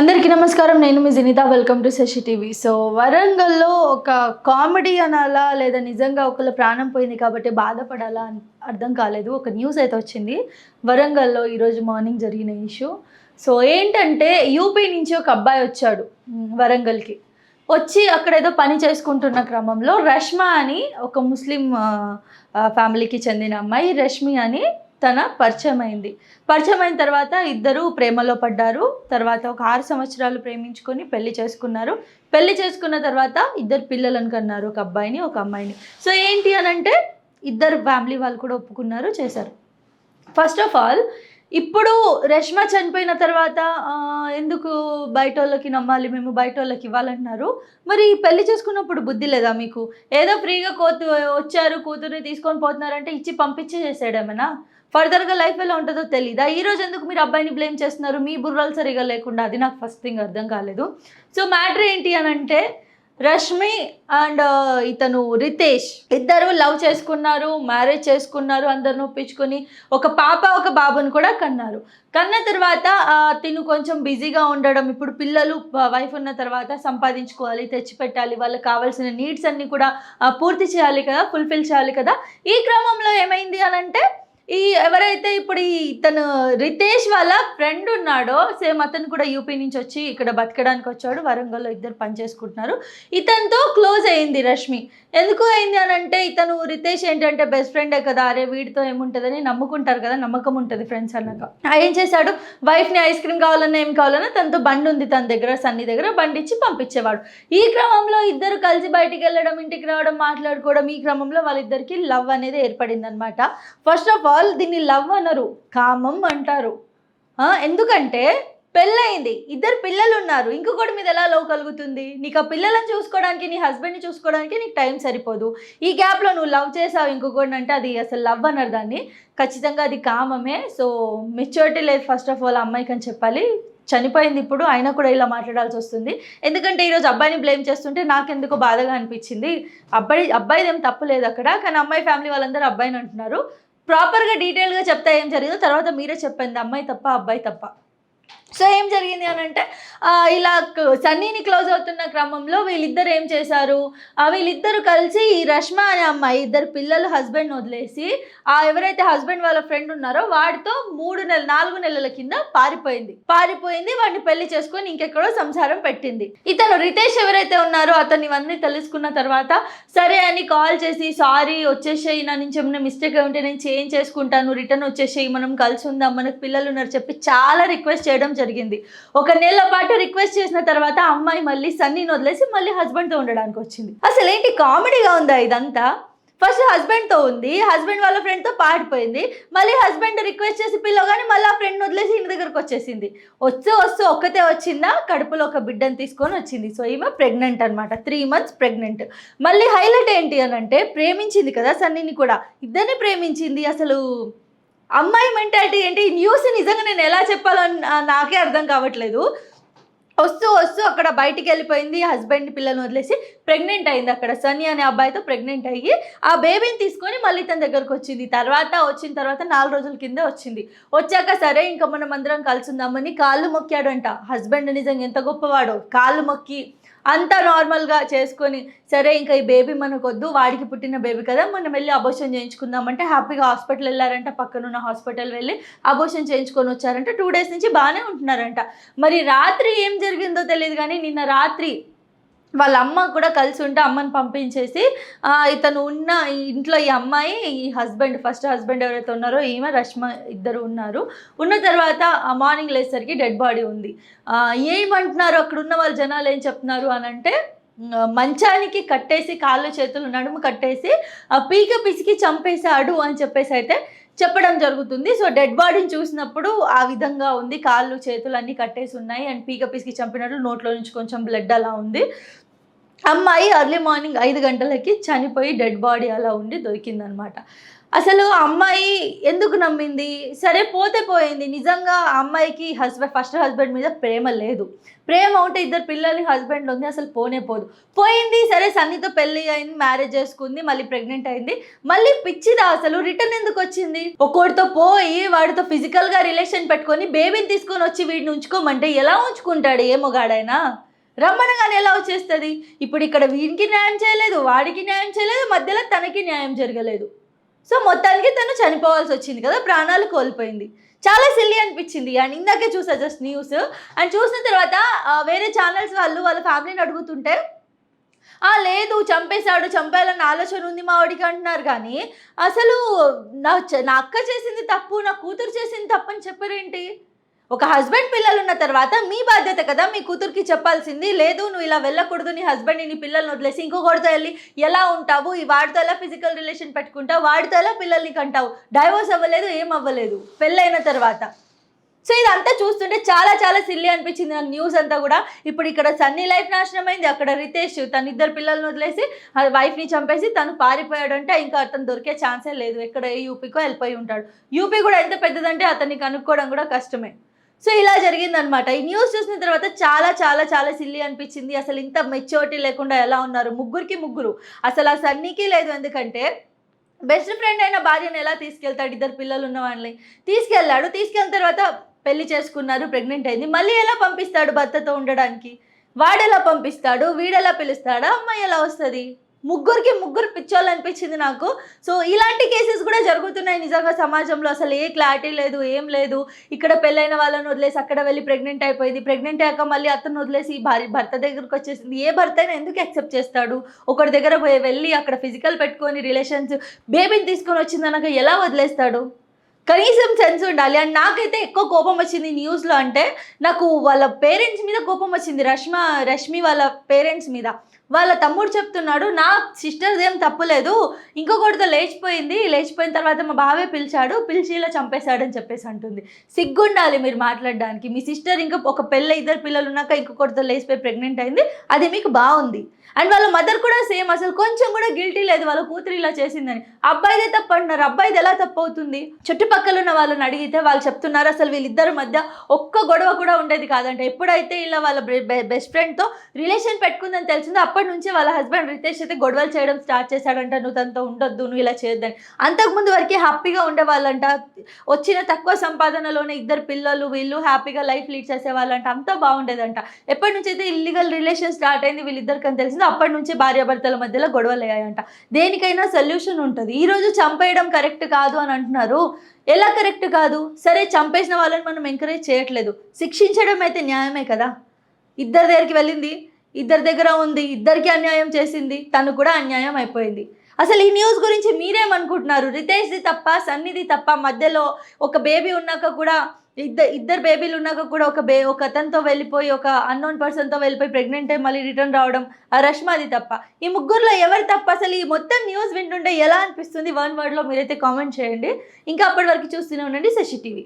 అందరికీ నమస్కారం. నేను మీ Janitha. Welcome to Shashi TV so వరంగల్లో ఒక కామెడీ అనాలా లేదా నిజంగా ఒకళ్ళ ప్రాణం పోయింది కాబట్టి బాధపడాలా అని అర్థం కాలేదు. ఒక న్యూస్ అయితే వచ్చింది. వరంగల్లో ఈరోజు మార్నింగ్ జరిగిన ఇష్యూ సో ఏంటంటే యూపీ నుంచి ఒక అబ్బాయి వచ్చాడు వరంగల్కి. వచ్చి అక్కడ ఏదో పని చేసుకుంటున్న క్రమంలో రష్మ అని ఒక ముస్లిం ఫ్యామిలీకి చెందిన అమ్మాయి రష్మి అని తన పరిచయం అయింది పరిచయం అయిన తర్వాత ఇద్దరు ప్రేమలో పడ్డారు. తర్వాత ఒక ఆరు సంవత్సరాలు ప్రేమించుకొని పెళ్ళి చేసుకున్నారు. పెళ్ళి చేసుకున్న తర్వాత ఇద్దరు పిల్లలను కన్నారు. ఒక అబ్బాయిని ఒక అమ్మాయిని. సో ఏంటి అని అంటే ఇద్దరు ఫ్యామిలీ వాళ్ళు కూడా ఒప్పుకున్నారు చేశారు. ఫస్ట్ ఆఫ్ ఆల్ ఇప్పుడు రష్మ చనిపోయిన తర్వాత ఎందుకు బయట వాళ్ళకి నమ్మాలి మేము బయట వాళ్ళకి ఇవ్వాలంటున్నారు. మరి పెళ్ళి చేసుకున్నప్పుడు బుద్ధి లేదా మీకు? ఏదో ఫ్రీగా కోతు వచ్చారు కూతుర్ని తీసుకొని పోతున్నారంటే ఇచ్చి పంపించే చేసాడేమన్నా ఫర్దర్గా లైఫ్ ఎలా ఉంటుందో తెలీదా? ఈ రోజు ఎందుకు మీరు అబ్బాయిని బ్లేమ్ చేస్తున్నారు? మీ బుర్రలు సరిగా లేకుండా. అది నాకు ఫస్ట్ థింగ్ అర్థం కాలేదు. సో మ్యాటర్ ఏంటి అని అంటే రష్మి అండ్ uh, ఇతను రితేష్ ఇద్దరు లవ్ చేసుకున్నారు మ్యారేజ్ చేసుకున్నారు అందరిని ఒప్పించుకొని ఒక పాప ఒక బాబుని కూడా కన్నారు. కన్న తర్వాత తిను కొంచెం బిజీగా ఉండడం ఇప్పుడు పిల్లలు వైఫ్ ఉన్న తర్వాత సంపాదించుకోవాలి తెచ్చిపెట్టాలి వాళ్ళకి కావాల్సిన నీడ్స్ అన్నీ కూడా పూర్తి చేయాలి కదా ఫుల్ఫిల్ చేయాలి కదా. ఈ క్రమంలో ఏమైంది అని అంటే ఈ ఎవరైతే ఇప్పుడు ఈ తను రితేష్ వాళ్ళ ఫ్రెండ్ ఉన్నాడో సేమ్ అతను కూడా యూపీ నుంచి వచ్చి ఇక్కడ బతకడానికి వచ్చాడు వరంగల్లో ఇద్దరు పని చేసుకుంటున్నారు. ఇతనితో క్లోజ్ అయింది రష్మి. ఎందుకు అయింది అని అంటే ఇతను రితేష్ ఏంటంటే బెస్ట్ ఫ్రెండే కదా అరే వీడితో ఏముంటుందని నమ్ముకుంటారు కదా నమ్మకం ఉంటుంది ఫ్రెండ్స్ అన్నాక. ఏం చేశాడు? వైఫ్ని ఐస్ క్రీమ్ కావాలన్నా ఏం కావాలన్నా తనతో బండి ఉంది తన దగ్గర సన్ని దగ్గర బండి ఇచ్చి పంపించేవాడు. ఈ క్రమంలో ఇద్దరు కలిసి బయటికి వెళ్ళడం ఇంటికి రావడం మాట్లాడుకోవడం ఈ క్రమంలో వాళ్ళిద్దరికి లవ్ అనేది ఏర్పడింది అనమాట ఫస్ట్ ఆఫ్ ఆల్ వాళ్ళు దీన్ని లవ్ అనరు కామం అంటారు. ఎందుకంటే పెళ్ళయింది ఇద్దరు పిల్లలు ఉన్నారు ఇంకొకటి మీద ఎలా లవ్ కలుగుతుంది? నీకు ఆ పిల్లలను చూసుకోవడానికి నీ హస్బెండ్ని చూసుకోవడానికి నీకు టైం సరిపోదు. ఈ గ్యాప్లో నువ్వు లవ్ చేసావు ఇంకొకటి అంటే అది అసలు లవ్ అన్నారు దాన్ని. ఖచ్చితంగా అది కామమే. సో మెచ్యూరిటీ లేదు ఫస్ట్ ఆఫ్ ఆల్ అమ్మాయికి అని చెప్పాలి. చనిపోయింది ఇప్పుడు అయినా కూడా ఇలా మాట్లాడాల్సి వస్తుంది. ఎందుకంటే ఈరోజు అబ్బాయిని బ్లేమ్ చేస్తుంటే నాకెందుకో బాధగా అనిపించింది. అబ్బాయి అబ్బాయిది ఏం తప్పు లేదు అక్కడ. కానీ అమ్మాయి ఫ్యామిలీ వాళ్ళందరూ అబ్బాయిని అంటున్నారు. ప్రాపర్గా డీటెయిల్గా చెప్తే ఏం జరిగిందో. తర్వాత మీరే చెప్పండి. అమ్మాయి తప్ప అబ్బాయి తప్ప. సో ఏం జరిగింది అని అంటే ఇలా సన్నీని క్లోజ్ అవుతున్న క్రమంలో వీళ్ళిద్దరు ఏం చేశారు? వీళ్ళిద్దరు కలిసి ఈ రష్మ అనే అమ్మాయి ఇద్దరు పిల్లలు హస్బెండ్ వదిలేసి ఆ ఎవరైతే హస్బెండ్ వాళ్ళ ఫ్రెండ్ ఉన్నారో వాడితో మూడు నెలలు నాలుగు నెలల కింద పారిపోయింది. పారిపోయింది వాడిని పెళ్ళి చేసుకొని ఇంకెక్కడో సంసారం పెట్టింది. ఇతను రితేష్ ఎవరైతే ఉన్నారో అతను ఇవన్నీ తెలుసుకున్న తర్వాత సరే అని కాల్ చేసి సారీ వచ్చేసేయి నా నుంచి ఏమైనా మిస్టేక్ ఉంటే నేను చేంజ్ చేసుకుంటాను రిటర్న్ వచ్చేసేయి మనం కలిసి ఉందాం మనకు పిల్లలు ఉన్నారు చెప్పి చాలా రిక్వెస్ట్ చేయడం జరిగింది. ఒక నెల పాటు రిక్వెస్ట్ చేసిన తర్వాత అమ్మాయి మళ్ళీ సన్నీని వదిలేసి మళ్ళీ హస్బెండ్తో ఉండడానికి వచ్చింది. అసలు ఏంటి కామెడీగా ఉందా ఇదంతా? ఫస్ట్ హస్బెండ్తో ఉంది హస్బెండ్ వాళ్ళ ఫ్రెండ్తో పాడిపోయింది మళ్ళీ హస్బెండ్ రిక్వెస్ట్ చేసి పిల్లగాని మళ్ళీ ఆ ఫ్రెండ్ వదిలేసి ఇంటి దగ్గరకు వచ్చేసింది. వస్తూ వస్తూ ఒక్కతే వచ్చిందా? కడుపులో ఒక బిడ్డను తీసుకొని వచ్చింది. సో ఈమె ప్రెగ్నెంట్ అనమాట త్రీ మంత్స్ ప్రెగ్నెంట్. మళ్ళీ హైలైట్ ఏంటి అని అంటే ప్రేమించింది కదా సన్నీని కూడా. ఇద్దరిని ప్రేమించింది అసలు అమ్మాయి మెంటాలిటీ ఏంటి? ఈ న్యూస్ నిజంగా నేను ఎలా చెప్పాలో నాకే అర్థం కావట్లేదు. వస్తూ వస్తూ అక్కడ బయటికి వెళ్ళిపోయింది. హస్బెండ్ పిల్లల్ని వదిలేసి ప్రెగ్నెంట్ అయింది అక్కడ. సని అనే అబ్బాయితో ప్రెగ్నెంట్ అయ్యి ఆ బేబీని తీసుకొని మళ్ళీ తన దగ్గరకు వచ్చింది. తర్వాత వచ్చిన తర్వాత నాలుగు రోజుల కింద వచ్చింది. వచ్చాక సరే ఇంకా మనం అందరం కలిసి ఉందామని కాళ్ళు మొక్కాడంట. హస్బెండ్ నిజంగా ఎంత గొప్పవాడో. కాళ్ళు మొక్కి అంతా నార్మల్గా చేసుకొని సరే ఇంకా ఈ బేబీ మనకొద్దు వాడికి పుట్టిన బేబీ కదా మనం వెళ్ళి అబోషన్ చేయించుకుందామంటే హ్యాపీగా హాస్పిటల్ వెళ్ళారంట పక్కనున్న హాస్పిటల్ వెళ్ళి అబోషన్ చేయించుకొని వచ్చారంట. టూ డేస్ నుంచి బాగానే ఉంటున్నారంట. మరి రాత్రి ఏం జరిగిందో తెలియదు కానీ నిన్న రాత్రి వాళ్ళ అమ్మ కూడా కలిసి ఉంటే అమ్మని పంపించేసి ఇతను ఉన్న ఇంట్లో ఈ అమ్మాయి ఈ హస్బెండ్ ఫస్ట్ హస్బెండ్ ఎవరైతే ఉన్నారో ఈమె రష్మ ఇద్దరు ఉన్నారు. ఉన్న తర్వాత ఆ మార్నింగ్ లేసరికి డెడ్ బాడీ ఉంది. ఏమంటున్నారు? అక్కడ ఉన్న వాళ్ళ జనాలు ఏం చెప్తున్నారు? అని అంటే మంచానికి కట్టేసి కాళ్ళు చేతులు నడుము కట్టేసి ఆ పీక పిసికి చంపేశాడు అని చెప్పేసి అయితే చెప్పడం జరుగుతుంది. సో డెడ్ బాడీని చూసినప్పుడు ఆ విధంగా ఉంది. కాళ్ళు చేతులు అన్నీ కట్టేసి ఉన్నాయి. అండ్ పీక పిసికి చంపినట్లు నోట్లో నుంచి కొంచెం బ్లడ్ అలా ఉంది. అమ్మాయి అర్లీ మార్నింగ్ ఐదు గంటలకి చనిపోయి డెడ్ బాడీ అలా ఉండి దొరికిందనమాట. అసలు అమ్మాయి ఎందుకు నమ్మింది? సరే పోతే పోయింది. నిజంగా అమ్మాయికి హస్బెండ్ ఫస్ట్ హస్బెండ్ మీద ప్రేమ లేదు. ప్రేమ ఉంటే ఇద్దరు పిల్లలు హస్బెండ్ ఉంది అసలు పోనే పోదు. పోయింది సరే సన్నితో పెళ్ళి అయింది మ్యారేజ్ చేసుకుంది మళ్ళీ ప్రెగ్నెంట్ అయింది. మళ్ళీ పిచ్చిదా అసలు? రిటర్న్ ఎందుకు వచ్చింది? ఒక్కోడితో పోయి వాడితో ఫిజికల్గా రిలేషన్ పెట్టుకొని బేబీని తీసుకొని వచ్చి వీడిని ఉంచుకోమంటే ఎలా ఉంచుకుంటాడు? ఏ మొగాడైనా? రమ్మనగానే ఎలా వచ్చేస్తుంది? ఇప్పుడు ఇక్కడ వీడికి న్యాయం చేయలేదు వాడికి న్యాయం చేయలేదు మధ్యలో తనకి న్యాయం జరగలేదు. సో మొత్తానికి తను చనిపోవాల్సి వచ్చింది కదా ప్రాణాలు కోల్పోయింది. చాలా సిల్లి అనిపించింది. అండ్ ఇందాకే చూసా జస్ట్ న్యూస్ అండ్ చూసిన తర్వాత వేరే ఛానల్స్ వాళ్ళు వాళ్ళ ఫ్యామిలీని అడుగుతుంటే ఆ లేదు చంపేశాడు చంపేయాలన్న ఆలోచన ఉంది మా వాడికి అంటున్నారు. కానీ అసలు నా చ- నా అక్క చేసింది తప్పు నా కూతురు చేసింది తప్పు అని చెప్పారేంటి? ఒక హస్బెండ్ పిల్లలు ఉన్న తర్వాత మీ బాధ్యత కదా మీ కూతురికి చెప్పాల్సింది. లేదు నువ్వు ఇలా వెళ్ళకూడదు నీ హస్బెండ్ నీ పిల్లల్ని వదిలేసి ఇంకొకటితో వెళ్ళి ఎలా ఉంటావు? ఈ వాడితో ఎలా ఫిజికల్ రిలేషన్ పెట్టుకుంటావు? వాడితో ఎలా పిల్లల్ని కంటావు? డైవోర్స్ అవ్వలేదు ఏం అవ్వలేదు. పెళ్ళైన తర్వాత. సో ఇదంతా చూస్తుంటే చాలా చాలా సిల్లి అనిపించింది నాకు న్యూస్ అంతా కూడా. ఇప్పుడు ఇక్కడ సన్నీ లైఫ్ నాశనం అయింది. అక్కడ రితేష్ తన ఇద్దరు పిల్లల్ని వదిలేసి ఆ వైఫ్ని చంపేసి తను పారిపోయాడు అంటే ఇంకా అతను దొరికే ఛాన్సే లేదు. ఎక్కడ ఏ యూపీకో వెళ్ళిపోయి ఉంటాడు. యూపీ కూడా ఎంత పెద్దదంటే అతన్ని కనుక్కోవడం కూడా కష్టమే. సో ఇలా జరిగిందనమాట ఈ న్యూస్ చూసిన తర్వాత చాలా చాలా చాలా సిల్లి అనిపించింది. అసలు ఇంత మెచ్యూరిటీ లేకుండా ఎలా ఉన్నారు? ముగ్గురికి ముగ్గురు. అసలు ఆ సన్నీకి లేదు ఎందుకంటే బెస్ట్ ఫ్రెండ్ అయిన భార్యను ఎలా తీసుకెళ్తాడు? ఇద్దరు పిల్లలు ఉన్న వాళ్ళని తీసుకెళ్ళాడు తీసుకెళ్ళిన తర్వాత పెళ్ళి చేసుకున్నారు ప్రెగ్నెంట్ అయింది. మళ్ళీ ఎలా పంపిస్తాడు భర్తతో ఉండడానికి? వాడెలా పంపిస్తాడు? వీడెలా పిలుస్తాడా? అమ్మాయి ఎలా వస్తుంది? ముగ్గురికి ముగ్గురు పిచ్చోళ్ళు అనిపించింది నాకు. సో ఇలాంటి కేసెస్ కూడా జరుగుతున్నాయి నిజంగా సమాజంలో. అసలు ఏ క్లారిటీ లేదు ఏం లేదు. ఇక్కడ పెళ్ళైన వాళ్ళని వదిలేసి అక్కడ వెళ్ళి ప్రెగ్నెంట్ అయిపోయింది. ప్రెగ్నెంట్ అయ్యాక మళ్ళీ అతను వదిలేసి భార్య భర్త దగ్గరకు వచ్చేసింది. ఏ భర్త అయినా ఎందుకు యాక్సెప్ట్ చేస్తాడు? ఒకటి దగ్గర పోయి వెళ్ళి అక్కడ ఫిజికల్ పెట్టుకొని రిలేషన్స్ బేబీని తీసుకొని వచ్చిందనక ఎలా వదిలేస్తాడు? కనీసం సెన్స్ ఉండాలి. అండ్ నాకైతే ఎక్కువ కోపం వచ్చింది న్యూస్లో అంటే నాకు వాళ్ళ పేరెంట్స్ మీద కోపం వచ్చింది. రష్మ రష్మి వాళ్ళ పేరెంట్స్ మీద. వాళ్ళ తమ్ముడు చెప్తున్నాడు నా సిస్టర్ది ఏం తప్పులేదు. ఇంకొకటితో లేచిపోయింది. లేచిపోయిన తర్వాత మా బావే పిలిచాడు. పిలిచి ఇలా చంపేశాడని చెప్పేసి అంటుంది. సిగ్గుండాలి మీరు మాట్లాడడానికి. మీ సిస్టర్ ఇంకా ఒక పెళ్ళ ఇద్దరు పిల్లలు ఉన్నాక ఇంకొకటితో లేచిపోయి ప్రెగ్నెంట్ అయింది. అది మీకు బాగుంది అండ్ వాళ్ళ మదర్ కూడా సేమ్ అసలు కొంచెం కూడా గిల్టీ లేదు వాళ్ళ కూతురు ఇలా చేసిందని. అబ్బాయిదే తప్పు అంటున్నారు. అబ్బాయిది ఎలా తప్పు అవుతుంది? చుట్టుపక్కల ఉన్న వాళ్ళని అడిగితే వాళ్ళు చెప్తున్నారు అసలు వీళ్ళిద్దరి మధ్య ఒక్క గొడవ కూడా ఉండేది కాదంట. ఎప్పుడైతే ఇలా వాళ్ళ బెస్ట్ ఫ్రెండ్తో రిలేషన్ పెట్టుకుందని తెలిసిందో అప్పటి నుంచి వాళ్ళ హస్బెండ్ రితేష్ అయితే గొడవలు చేయడం స్టార్ట్ చేశాడంట నువ్వు తనతో ఉండొద్దు నువ్వు ఇలా చేయొద్దని. అంతకుముందు వరకే హ్యాపీగా ఉండేవాళ్ళంట. వచ్చిన తక్కువ సంపాదనలోనే ఇద్దరు పిల్లలు వీళ్ళు హ్యాపీగా లైఫ్ లీడ్ చేసేవాళ్ళంట. అంతా బాగుండేదంట. ఎప్పటి నుంచి అయితే ఇల్లీగల్ రిలేషన్ స్టార్ట్ అయింది వీళ్ళిద్దరికి అని తెలిసిందో అప్పటి నుంచి భార్యాభర్తల మధ్యలో గొడవలు అయ్యాయంట. దేనికైనా సొల్యూషన్ ఉంటుంది. ఈరోజు చంపేయడం కరెక్ట్ కాదు అని అంటున్నారు. ఎలా కరెక్ట్ కాదు? సరే చంపేసిన వాళ్ళని మనం ఎంకరేజ్ చేయట్లేదు. శిక్షించడం అయితే న్యాయమే కదా? ఇద్దరి దగ్గరికి వెళ్ళింది. ఇద్దరి దగ్గర ఉంది ఇద్దరికి అన్యాయం చేసింది తను కూడా అన్యాయం అయిపోయింది. అసలు ఈ న్యూస్ గురించి మీరేమనుకుంటున్నారు? రితేష్ది తప్ప సన్నిధి తప్ప మధ్యలో ఒక బేబీ ఉన్నాక కూడా ఇద్దరు ఇద్దరు బేబీలు ఉన్నాక కూడా ఒక బే ఒక అతనితో వెళ్ళిపోయి ఒక అన్నోన్ పర్సన్తో వెళ్ళిపోయి ప్రెగ్నెంట్ అయి మళ్ళీ రిటర్న్ రావడం ఆ రష్మాది తప్ప. ఈ ముగ్గురులో ఎవరు తప్ప? అసలు ఈ మొత్తం న్యూస్ వింటుంటే ఎలా అనిపిస్తుంది? వన్ వర్డ్లో మీరైతే కామెంట్ చేయండి. ఇంకా అప్పటి వరకు చూస్తూనే ఉండండి శశి టీవీ.